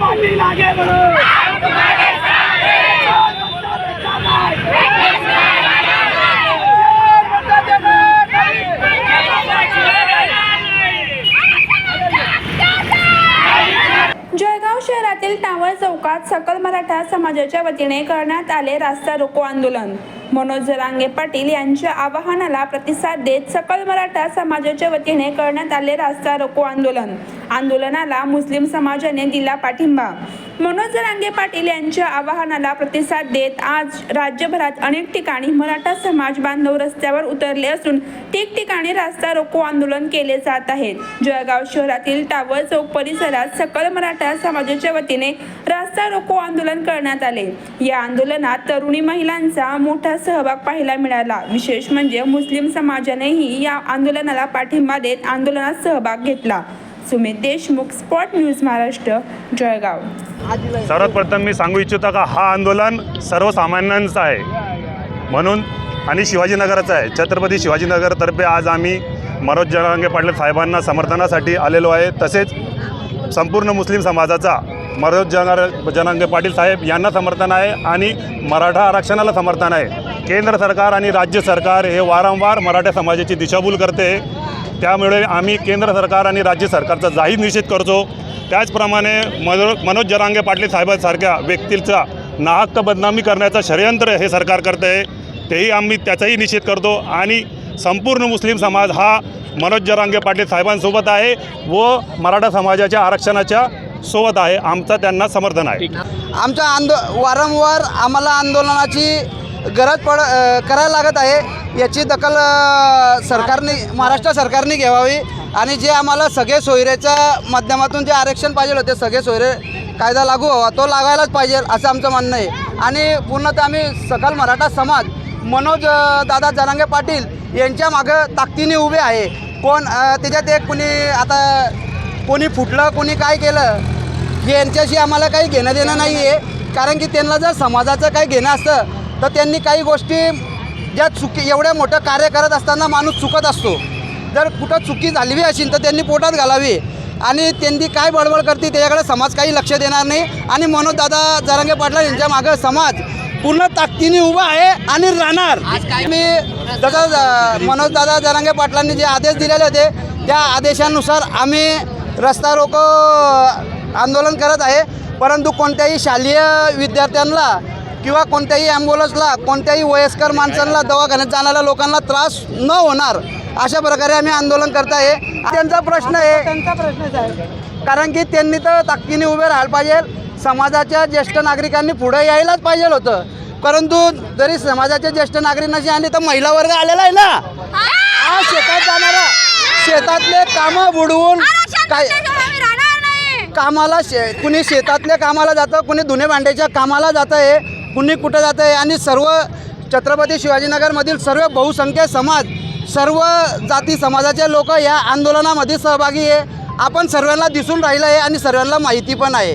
पाटील आगे शहरातील टावळ चौकात सकल मराठा समाजाच्या वतीने करण्यात आले रास्ता रोको आंदोलन. मनोज जरांगे पाटील यांच्या आवाहनाला प्रतिसाद देत सकल मराठा समाजाच्या वतीने करण्यात आले रास्ता रोको आंदोलन. आंदोलनाला मुस्लिम समाजाने दिला पाठिंबा. मनोज रांगे पाटील यांच्या आवाहनाला प्रतिसाद देत आज राज्यभरात अनेक ठिकाणी मराठा समाज बांधव रस्त्यावर उतरले असून ठिकठिकाणी रास्ता रोको आंदोलन केले जात आहेत जळगाव शहरातील टावर चौक परिसरात सकल मराठा समाजाच्या वतीने रास्ता रोको आंदोलन करण्यात आले. या आंदोलनात तरुणी महिलांचा मोठा सहभाग पाहायला मिळाला. विशेष म्हणजे मुस्लिम समाजानेही या आंदोलनाला पाठिंबा देत आंदोलनात सहभाग घेतला. Sumit Deshmukh spot news Maharashtra Jalgaon. सर्वात प्रथम मी सांगू इच्छितो का हा आंदोलन सर्वसामान्यांचं आहे. म्हणून आणि शिवाजीनगराचं आहे. छत्रपती शिवाजीनगरतर्फे आज आम्ही मनोज जरांगे पाटील साहेबांना समर्थनासाठी आलेलो आहे. तसेच संपूर्ण मुस्लिम समाजाचा मनोज जनार जनांगे पाटील साहेब यांना समर्थन आहे आणि मराठा आरक्षणाला समर्थन आहे. केंद्र सरकार आणि राज्य सरकार हे वारंवार मराठा समाजाची दिशाभूल करते. त्यामुळे आम्ही केंद्र सरकार आणि राज्य सरकारचा जाहीर निषेध करतो. त्याचप्रमाणे मनो मनोज जरांगे पाटील साहेबांसारख्या व्यक्तीचा नाहक्क बदनामी करण्याचं षडयंत्र हे सरकार करते. आहे तेही आम्ही त्याचाही निषेध करतो. आणि संपूर्ण मुस्लिम समाज हा मनोज जरांगे पाटील साहेबांसोबत आहे व मराठा समाजाच्या आरक्षणाच्या सोबत आहे. आमचं त्यांना समर्थन आहे. आमच्या आंदो वारंवार आम्हाला आंदोलनाची गरज पड करायला लागत आहे. याची दखल सरकारने महाराष्ट्र सरकारने घ्यावी. आणि जे आम्हाला सगळे सोयरेच्या माध्यमातून जे आरक्षण पाहिजे होते सगळे सोयरे कायदा लागू व्हावा. तो लागायलाच पाहिजे असं आमचं म्हणणं आहे. आणि पूर्णतः आम्ही सकल मराठा समाज मनोज दादा जरांगे पाटील यांच्या मागं ताकदीने उभे आहे. कोण त्याच्यात एक कुणी आता कोणी फुटलं कोणी काय केलं यांच्याशी आम्हाला काही घेणं देणं नाही आहे. कारण की त्यांना जर समाजाचं काही घेणं असतं तर त्यांनी काही गोष्टी ज्या चुकी एवढ्या मोठं कार्य करत असताना माणूस चुकत असतो. जर कुठं चुकी झाली असेल तर त्यांनी पोटात घालावी. आणि त्यांनी काय बडबड करते त्याच्याकडे समाज काही लक्ष देणार नाही. आणि मनोज दादा जरांगे पाटला यांच्या मागं समाज पूर्ण ताकदीने उभा आहे आणि राहणार. मी जसं मनोज दादा जरांगे पाटलांनी जे आदेश दिलेले होते त्या आदेशानुसार आम्ही रस्ता रोको आंदोलन करत आहे. परंतु कोणत्याही शालेय विद्यार्थ्यांना किंवा कोणत्याही ॲम्ब्युलन्सला कोणत्याही वयस्कर माणसांना दवाखान्यात जाणाऱ्या लोकांना त्रास न होणार अशा प्रकारे आम्ही आंदोलन करत आहे. त्यांचा प्रश्न आहे. त्यांचा प्रश्नच आहे कारण की त्यांनी तर ताकदीने उभे राहायला पाहिजे. समाजाच्या ज्येष्ठ नागरिकांनी पुढे यायलाच पाहिजे होतं. परंतु जरी समाजाचे ज्येष्ठ नागरिक नसे आले तर महिला वर्ग आलेला आहे ना? हा शेतात जाणारा. शेतातले कामं बुडवून काय कामाला शे कुणी शेतातल्या कामाला जातं कुणी धुणे भांड्याच्या कामाला जातं आहे कुणी कुठं जातं आहे आणि सर्व छत्रपती शिवाजीनगरमधील सर्व बहुसंख्य समाज सर्व जाती समाजाचे लोक या आंदोलनामध्ये सहभागी आहे आपण सर्वांना दिसून राहिलं आहे आणि सर्वांना माहिती पण आहे.